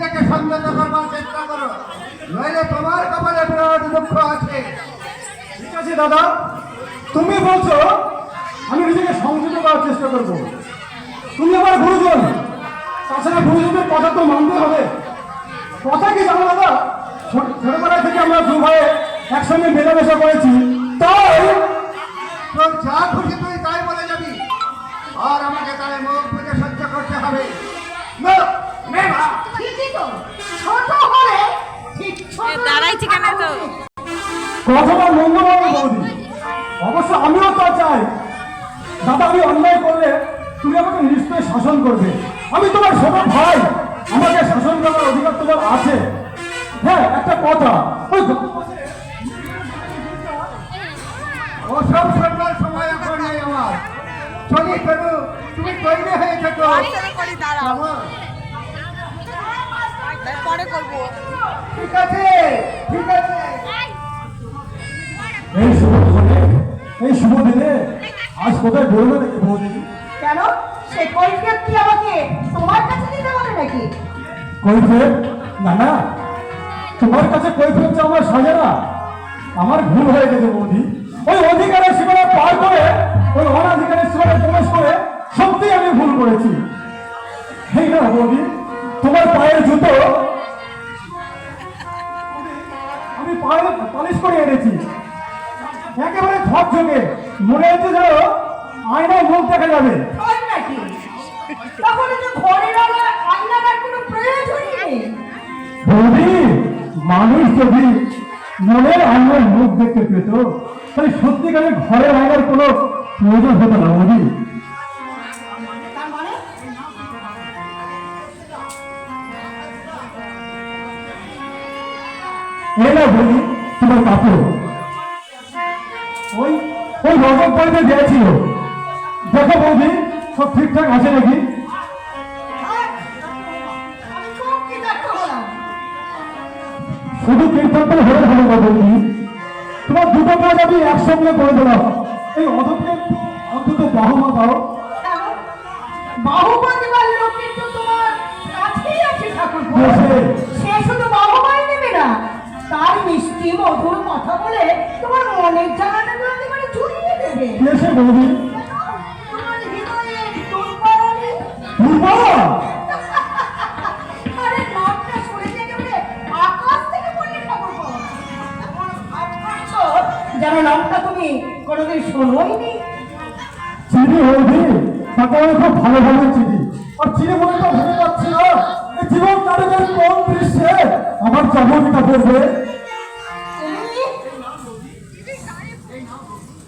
নিজেকে সংযত করবার চেষ্টা করো। নইলে তোমার কপালে বিরাট দুঃখ আছে। ঠিক আছে দাদা? তুমি বলছো আমি নিজেকে সংযত করার চেষ্টা করব। তুমি আমার গুরুজন। তাছাড়া গুরুজনদের কথা তো মানতে হবে। কথা কি জানো দাদা? ছোট- ছোটবেলা থেকে আমরা দু ভাই একসঙ্গে মেলামেশা করেছি। তাই তোর যা খুশি তুই তাই বলে যাবি। আর আমাকে তাহলে মুখ বুঝে সহ্য করতে হবে। না, দাঁড়াইছি কেন তো? কথাটা মঙ্গলবার বৌদি। অবশ্য আমিও তা চাই। দাদা আমি অন্যায় করলে তুমি আমাকে নিশ্চয়ই শাসন করবে। আমি তোমার ছোট ভাই। আমাকে শাসন করার অধিকার তোমার আছে। হ্যাঁ একটা কথা। ওই ওসব শুনবার সময় এখন নেই আমার চলি তুমি তৈরি হয়ে থেকো আলোচনা করি দাঁড়াও আমার পরে করব। ঠিক আছে ঠিক আছে। এই। শুভ দিনে এই শুভ দিনে আজ কোথায় বেরোবে নাকি বৌদি কেন? সে কৈফিয়ত কি আমাকে তোমার কাছে দিতে বলে নাকি? কৈফিয়ত? না না। তোমার কাছে কৈফিয়ত চাওয়া আমার সাজে না আমার ভুল হয়ে গেছে বৌদি। ওই অধিকারের সীমানা পার করে ওই অনাধিকারের সীমানা প্রবেশ করে সত্যি আমি ভুল করেছি। এই না বৌদি তোমার পায়ের জুতো ঝকঝকে মনে হচ্ছে যেন আয়নায় মুখ দেখা যাবে। বৌদি মানুষ যদি মনের আয়নার মুখ দেখতে পেত তাহলে সত্যিকারের ঘরের আয়নার কোনো প্রয়োজন হতো না বৌদি। মানে? না বৌদি তোমার কাপড়। ওই ওই রজব বাড়িতে দিয়েছিল। দেখো বৌদি, সব ঠিকঠাক আছে নাকি? শুধু কীর্তন হলে হলো না বৌদি। তোমার দুটো কাজ আমি একসঙ্গে করে দিলাম এই অধমকে অন্তত বাহমা দাও। না, তার মিষ্টি মধুর কথা বলে তোমার মনের দেবে এসে করছ যেন নামটা তুমি কোনোদিন শোনোইনি। চিনি হয়েছি তাকে আমি খুব ভালো ভালো চিনি। আর চিনি বলে তো ভেবে পাচ্ছি না। জীবন তারিখের কোন দৃশ্যে আমার চাবুকটা পড়বে?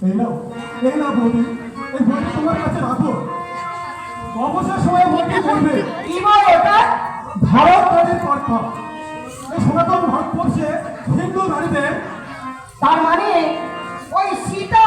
এই নাও কাছে রাখো অবসর সময় বইটি পড়বে কি বই ওটা ভারত নারীর কর্ম এই সনাতন ভারতবর্ষে হিন্দু নারীদের, তার মানে ওই সীতা